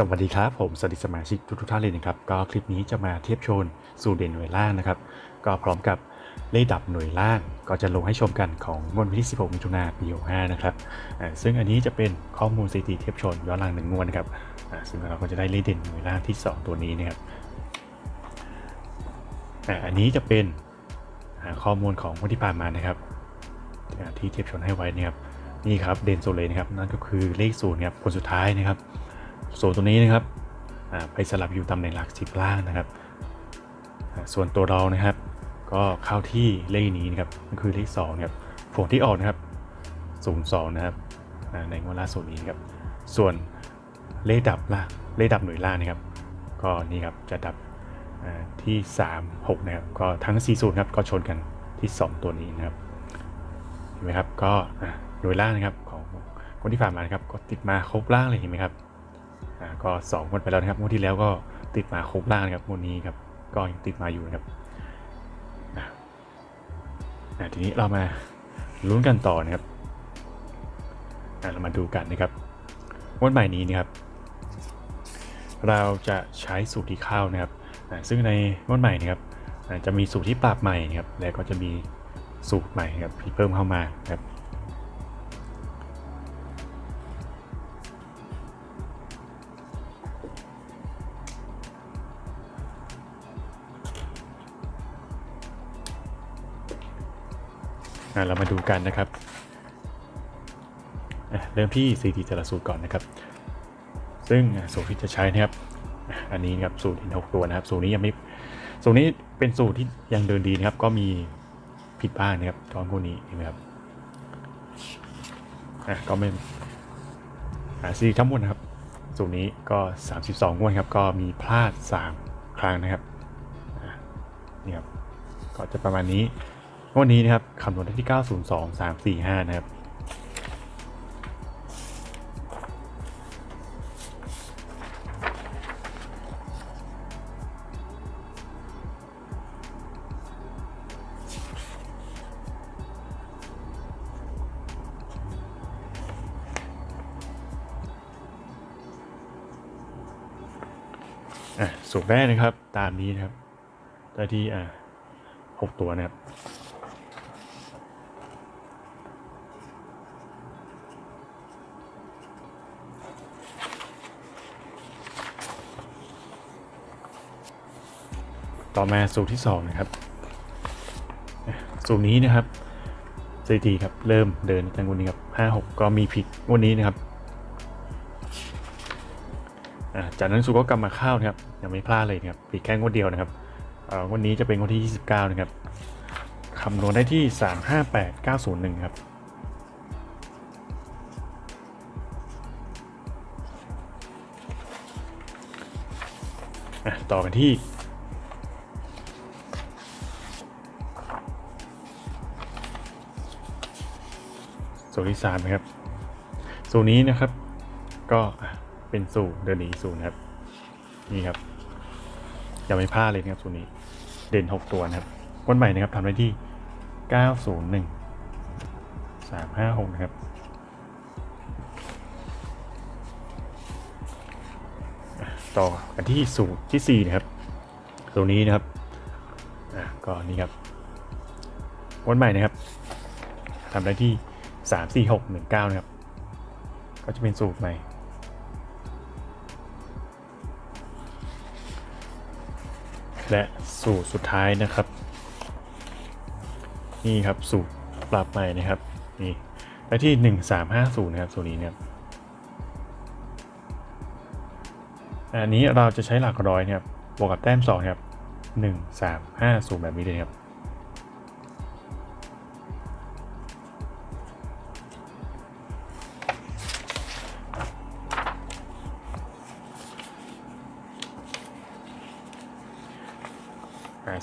สวัสดีครับ ผมสวัสดีสมาชิกทุกท่านเลยนะครับ ก็คลิปนี้จะมาเทียบโชนสูเด่นหน่วยล่างนะครับ ก็พร้อมกับเลขดับหน่วยล่างก็จะลงให้ชมกันของงวดวันที่ 16 มิถุนายนปี65นะครับซึ่งอันนี้จะเป็นข้อมูลสถิติเทียบโชนย้อนหลังหนึ่งงวดนะครับซึ่งเราก็จะได้เลขเด่นหน่วยล่างที่ 2 ตัวนี้นะครับอันนี้จะเป็นข้อมูลของงวันที่ผ่านมานะครับที่เทียบโชนให้ไว้นะครับนี่ครับเด่นสุดเลยนะครับนั่นก็คือเลขศูนย์ครับผลสุดท้ายนะครับ ส่วนตัวนี้นะครับไปสลับอยู่ตำแหน่งหลักสิบล่างนะครับ ส่วนตัวเรานะครับ ก็เข้าที่เลขนี้นะครับก็คือเลข2นะครับผลที่ออกนะครับ 02 นะครับในงวดล่าสุดนี้ครับ ส่วนเลขดับล่างเลขดับหน่วยล่างนะครับ ก็นี่ครับจะดับอ่าที่ 3 6 นะครับ ก็ทั้ง4สูตรครับก็ชนกันที่ 2 ตัวนี้นะครับเห็นไหมครับก็หน่วยล่างนะครับของคนที่ผ่านมานะครับก็ติดมาครบล่างเลยเห็นไหมครับ ก็สองวดไปแล้วนะครับงวดที่แล้วก็ติดมาครบล่างนะครับงวดนี้ครับก็ยังติดมาอยู่นะครับทีนี้เรามาลุ้นกันต่อนะครับเรามาดูกันนะครับงวดใหม่นี้นะครับ เราจะใช้สูตรที่เข้านะครับซึ่งในงวดใหม่นะครับจะมีสูตรที่ปรับใหม่นะครับ แล้วก็จะมีสูตรใหม่นะครับที่เพิ่มเข้ามานะครับ เรามาดูกันนะครับ เริ่มที่สีทีแต่ละสูตรก่อนนะครับ ซึ่งสูตรที่จะใช้นะครับ อันนี้ครับสูตรที่หกตัวนะครับ สูตรนี้ยังไม่ สูตรนี้เป็นสูตรที่ยังเดินดีนะครับ ก็มีผิดบ้างนะครับตอนพวกนี้เห็นไหมครับก็ไม่อะสีทั้งหมดนะครับ สูตรนี้ก็ 32งวดครับ ก็มีพลาด 3 ครั้งนะครับนี่ครับ ก็จะประมาณนี้ วันนี้นะครับคำนวณได้ที่ 902 345 นะครับอะสูตรแรกนะครับ ตามนี้นะครับได้ที่อะหกตัวนะครับ ต่อมาสูตรที่2นะครับสูตรนี้นะครับสถิติครับเริ่มเดินตั้งวันนี้ครับห้าหกก็มีผิดวันนี้นะครับจากนั้นสูตรก็กลับมาเข้านะครับยังไม่พลาดเลยนะครับผิดแค่งวดเดียวนะครับอ่อวันนี้จะเป็นวันที่ 29 นะครับคำนวณได้ที่ 358901 ครับอะต่อกันที่ สูตรที่สามนะครับสูตรนี้นะครับ ก็เป็นสูตรเดินหนีสูตรนะครับ นี่ครับอย่าไม่พลาดเลยนะครับสูตรนี้ เด่น 6 ตัวนะครับวันใหม่นะครับทำได้ที่ 901 356 นะครับต่อกันที่สูตรที่ 4 นะครับตัวนี้นะครับก็นี่ครับวันใหม่นะครับทำได้ที่ 3 4 6 1 9นะครับ ก็จะเป็นสูตรใหม่ และสูตรสุดท้ายนะครับ นี่ครับสูตรปรับใหม่นะครับ นี่และที่ 1350 นะครับสูตรนี้นะครับอันนี้เราจะใช้หลักร้อยนะครับบวกกับแต้ม2นะครับ 1 3 5 0 แบบนี้เลยครับ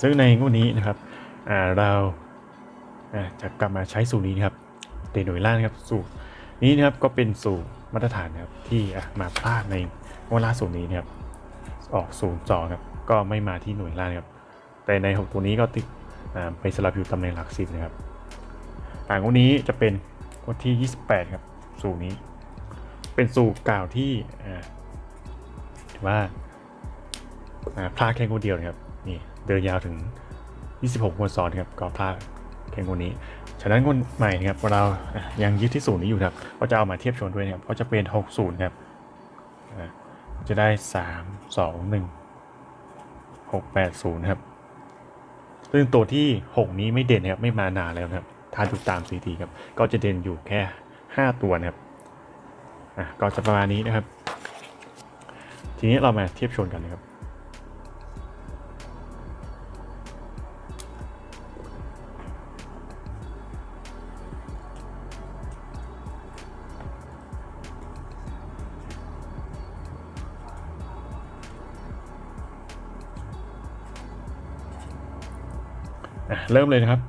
ซึ่งในงวดนี้นะครับเราจะกลับมาใช้สูตรนี้นะครับเดนหน่วยล่างนะครับสูตรนี้นะครับก็เป็นสูตรมาตรฐานนะครับที่มาพลาดในงวดล่าสุดนี้นะครับออกศูนย์จอครับก็ไม่มาที่หน่วยล่างครับแต่ใน 6 ตัวนี้ก็ติดไปสลับอยู่ตำแหน่งหลักสิบนะครับอ่างวดนี้จะเป็นงวดที่ 28 ครับสูตรนี้ เป็นสูตรกล่าวที่ว่าพลาดแค่งวเดียวนะครับนี่ เดินยาวถึง 26งวดซ้อนครับก็พลาดแค่งวดนี้ ฉะนั้นงวดใหม่นะครับเรายังยึดที่ศูนย์นี้อยู่ครับก็จะเอามาเทียบชนด้วยนะครับก็จะเป็น 60 ครับจะได้ 3 2 1 6 8 0 ครับ ซึ่งตัวที่ 6 นี้ไม่เด่นครับไม่มานานแล้วครับถ้าดูตาม CT ครับ ก็จะเด่นอยู่แค่ 5 ตัวนะครับอะก็จะประมาณนี้นะครับ ทีนี้เรามาเทียบชนกันนะครับ เริ่มเลยนะครับ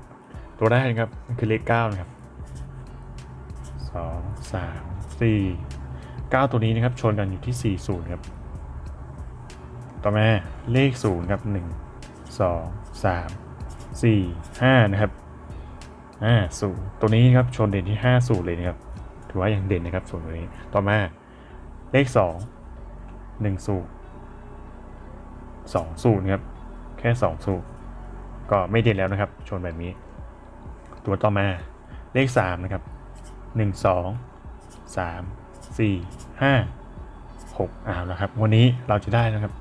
ตัวแรกนะครับคือเลข9นะครับสองสามสี่เก้าตัวนี้นะครับ ชนกันอยู่ที่40ครับ ต่อมาเลข0ครับ1 2 3 4 5นะครับอ่าศูนย์ตัวนี้ครับชนเด่นที่5 0เลยนะครับถือว่ายังเด่นนะครับส่วนตัวนี้ ต่อมาเลข2 1ศูนย์2ศูนย์ครับ แค่2ศูนย์ ก็ไม่เด่นแล้วนะครับ ชนแบบนี้ ตัวต่อมาเลข 3 นะครับ 1 2 3 4 5 6อ้าวแล้วครับ วันนี้เราจะได้นะครับ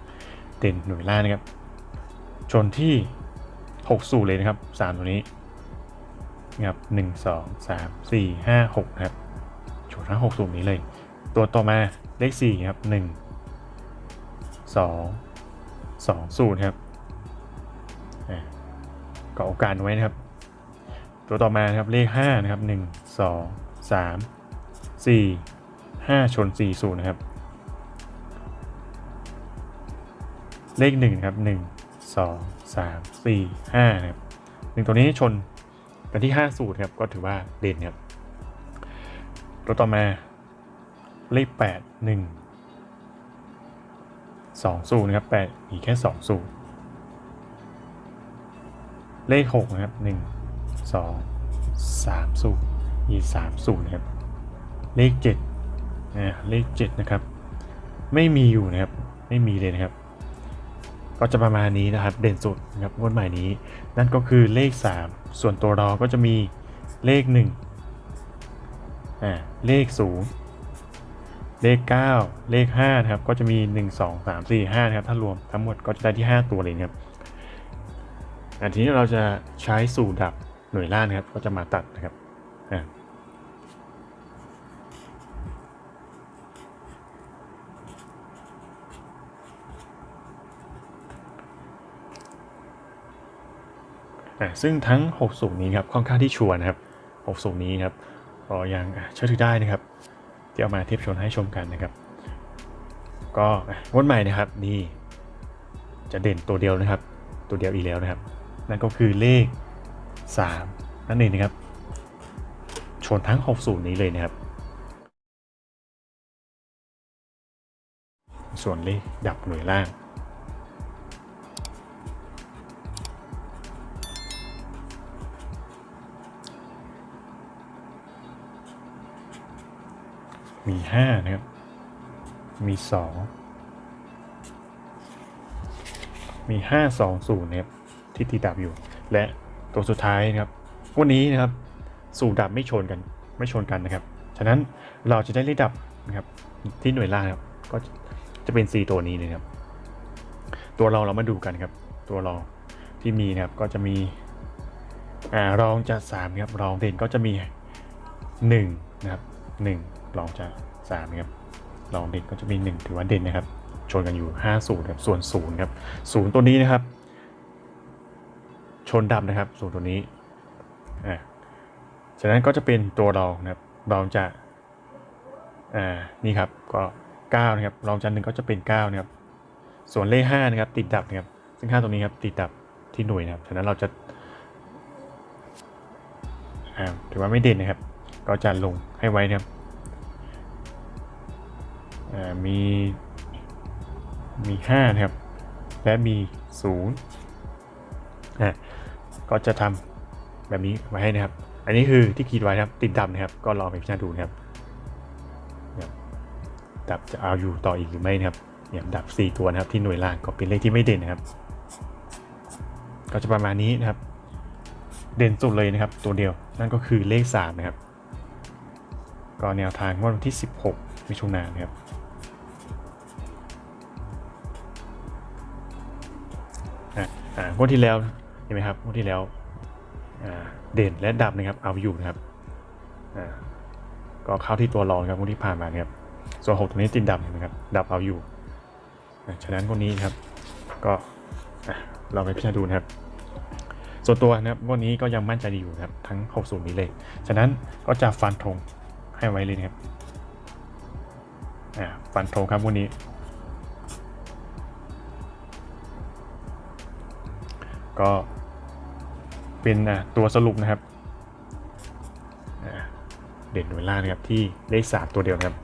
เด่นหน่วยล่างนะครับ ชนที่ 6 สูตรเลยนะครับ 3 ตัวนี้นะครับ1 2 3 4 5 6นะครับชนทั้ง6สูตรนี้เลย ตัวต่อมาเลข4ครับ 1 2 2สูตรครับ ก็โอกาสไว้นะครับ ตัวต่อมานะครับเลข5นะครับ1 2 3 4 5 ชน 4 0 นะครับ เลข1นะครับ1 2 3 4 5นะครับหนึ่งตัวนี้ชนกันที่5สูตรครับก็ถือว่าเด่นครับตัวต่อมาเลข 8 1 2สูตรนะครับ8มีแค่2สูตร เลข 6 นะครับ 1 2 3สูตรมี3สูตรนะครับ เลข7นะเลข 7 นะครับ ไม่มีอยู่นะครับ ไม่มีเลยนะครับ ก็จะประมาณนี้นะครับ เด่นสุดนะครับงวดใหม่นี้ นั่นก็คือเลข 3 ส่วนตัวรอก็จะมีเลข1อ่าเลข 0 เลข 9 เลข5นะครับ ก็จะมี 1 2 3 4 5นะครับ ถ้ารวมทั้งหมดก็จะได้ที่ 5 ตัวเลยนะครับ อันทีนี้เราจะใช้สูตรดับหน่วยล่างนะครับ ก็จะมาตัดนะครับซึ่งทั้ง 6 สูตรนี้ครับค่อนข้างที่ชัวร์นะครับ 6 สูตรนี้ครับก็ยังเชื่อถือได้นะครับ ที่เอามาเทียบชนให้ชมกันนะครับ ก็อะงวดใหม่นะครับนี่จะเด่นตัวเดียวนะครับ ตัวเดียวอีกแล้วนะครับ นั่นก็คือเลข 3 นั่นเองนะครับ ชนทั้ง 6 สูตรนี้เลยนะครับ ส่วนเลขดับหน่วยล่างมี 5 นะครับ มี 2 มี 5 2 0นะครับ ที่ตีดับอยู่ และตัวสุดท้ายนะครับวันนี้นะครับสูตรดับไม่ชนกันไม่ชนกันนะครับ ฉะนั้นเราจะได้เลขดับนะครับที่หน่วยล่างครับก็จะเป็น 4 ตัวนี้เลยนะครับ ตัวรองเรามาดูกันครับ ตัวรองที่มีนะครับก็จะมีอ่ารองจาก3ครับรองเด่นก็จะมี 1 นะครับ 1 รองจาก3นะครับรองเด่นก็จะมี 1 ถือว่าเด่นนะครับ ชนกันอยู่5สูตรครับส่วน0ครับ0ตัวนี้นะครับ นดับนะครับสูตรตัวนี้อ่าฉะนั้นก็จะเป็นตัวรองนะครับรองจากอ่านี่ครับก็9นะครับรองจากหนึ่งก็จะเป็น9นะครับส่วนเลข5นะครับติดดับนะครับซึ่ง5ตัวนี้ครับติดดับที่หน่วยนะครับฉะนั้นเราจะอ่าถือว่าไม่เด่นนะครับ ก็จะลงให้ไว้นะครับอ่ามีมี5นะครับและมี0อ่า ก็จะทำแบบนี้ไว้ให้นะครับ อันนี้คือที่ขีดไว้นะครับ ติดดับนะครับ ก็ลองไปพิจารณาดูนะครับดับจะเอาอยู่ต่ออีกหรือไม่นะครับเนี่ยดับ 4 ตัวนะครับที่หน่วยล่างก็เป็นเลขที่ไม่เด่นนะครับ ก็จะประมาณนี้นะครับ เด่นสุดเลยนะครับ ตัวเดียวนั่นก็คือเลข3นะครับก็แนวทางวันที่ 16มิถุนายนนะครับอะอ่างวดที่แล้ว ไหมครับงวดที่แล้วเด่นและดับนะครับเอาอยู่นะครับก็เข้าที่ตัวรองครับงวดที่ผ่านมานะครับส่วนหกตัวนี้ติดดับนไหมครับดับเอาอยู่ฉะนั้นคนนี้ครับก็เราไปพิจารณาดูนะครับ ส่วนตัวนะครับงวันนี้ก็ยังมั่นใจดีอยู่นะครับทั้ง6สูตรนี้เลย ฉะนั้นก็จะฟันธงให้ไว้เลยนะครับฟันธงครับงวันนี้ ก็ เป็นอะตัวสรุปนะครับเด่นหน่วยล่านะครับที่เลขสามตัวเดียวนะครับ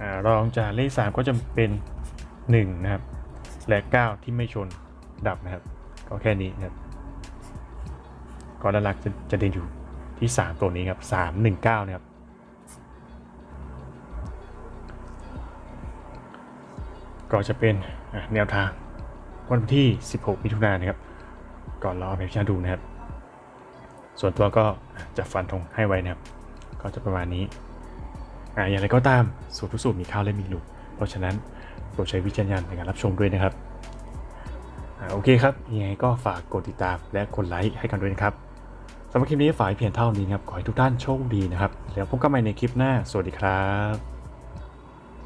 อ่ารองจากเลขสามก็จะเป็นหนึ่งนะครับ และเก้าที่ไม่ชนดับนะครับ ก็แค่นี้นะครับก็ด้านหลักจะจะเด่นอยู่ที่สามตัวนี้ครับสามหนึ่งเก้านะครับ ก็จะเป็นแนวทางวันที่ 16 มิถุนายนนะครับ ก่อนรอไปพิจารดูนะครับ ส่วนตัวก็จะฟันธงให้ไว้นะครับ ก็จะประมาณนี้อะอย่างไรก็ตามสูตรทุกสูตรมีข้าวและมีหลุดเพราะฉะนั้นโปรดใช้วิจารณญาณในการรับชมด้วยนะครับอะโอเคครับยังไงก็ฝากกดติดตามและกดไลค์ให้กันด้วยนะครับสำหรับคลิปนี้ฝากเพียงเท่านี้นะครับ ขอให้ทุกท่านโชคดีนะครับ แล้วพบกันใหม่ในคลิปหน้า สวัสดีครับ